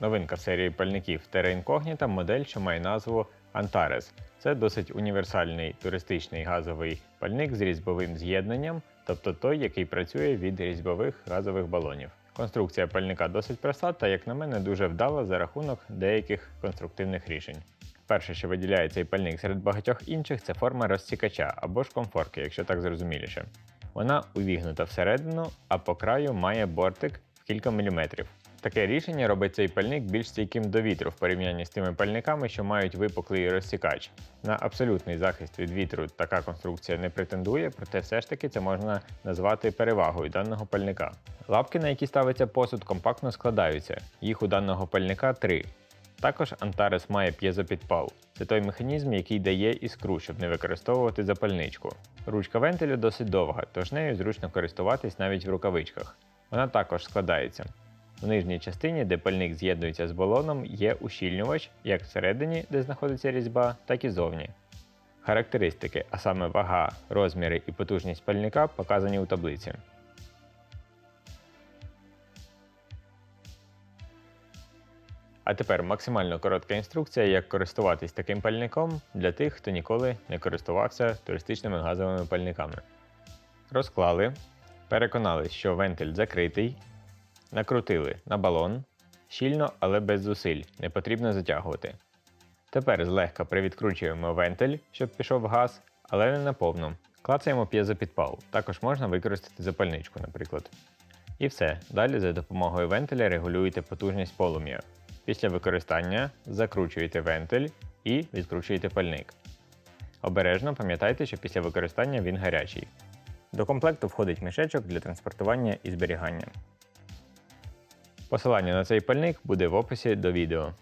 Новинка серії пальників Terra Incognita модель, що має назву Antares. Це досить універсальний туристичний газовий пальник з різьбовим з'єднанням, тобто той, який працює від різьбових газових балонів. Конструкція пальника досить проста та, як на мене, дуже вдала за рахунок деяких конструктивних рішень. Перше, що виділяє цей пальник серед багатьох інших, це форма розсікача або ж комфорки, якщо так зрозуміліше. Вона увігнута всередину, а по краю має бортик в кілька міліметрів. Таке рішення робить цей пальник більш стійким до вітру в порівнянні з тими пальниками, що мають випуклий розсікач. На абсолютний захист від вітру така конструкція не претендує, проте все ж таки це можна назвати перевагою даного пальника. Лапки, на які ставиться посуд, компактно складаються. Їх у даного пальника три. Також Antares має п'єзопідпал. Це той механізм, який дає іскру, щоб не використовувати запальничку. Ручка вентилю досить довга, тож нею зручно користуватись навіть в рукавичках. Вона також складається. В нижній частині, де пальник з'єднується з балоном, є ущільнювач як всередині, де знаходиться різьба, так і зовні. Характеристики, а саме вага, розміри і потужність пальника показані у таблиці. А тепер максимально коротка інструкція, як користуватись таким пальником для тих, хто ніколи не користувався туристичними газовими пальниками. Розклали, переконались, що вентиль закритий, накрутили на балон, щільно, але без зусиль, не потрібно затягувати. Тепер злегка привідкручуємо вентиль, щоб пішов газ, але не наповну. Клацаємо п'єзопідпал. Також можна використати запальничку, наприклад. І все. Далі за допомогою вентиля регулюєте потужність полум'я. Після використання закручуєте вентиль і відкручуєте пальник. Обережно пам'ятайте, що після використання він гарячий. До комплекту входить мішечок для транспортування і зберігання. Посилання на цей пальник буде в описі до відео.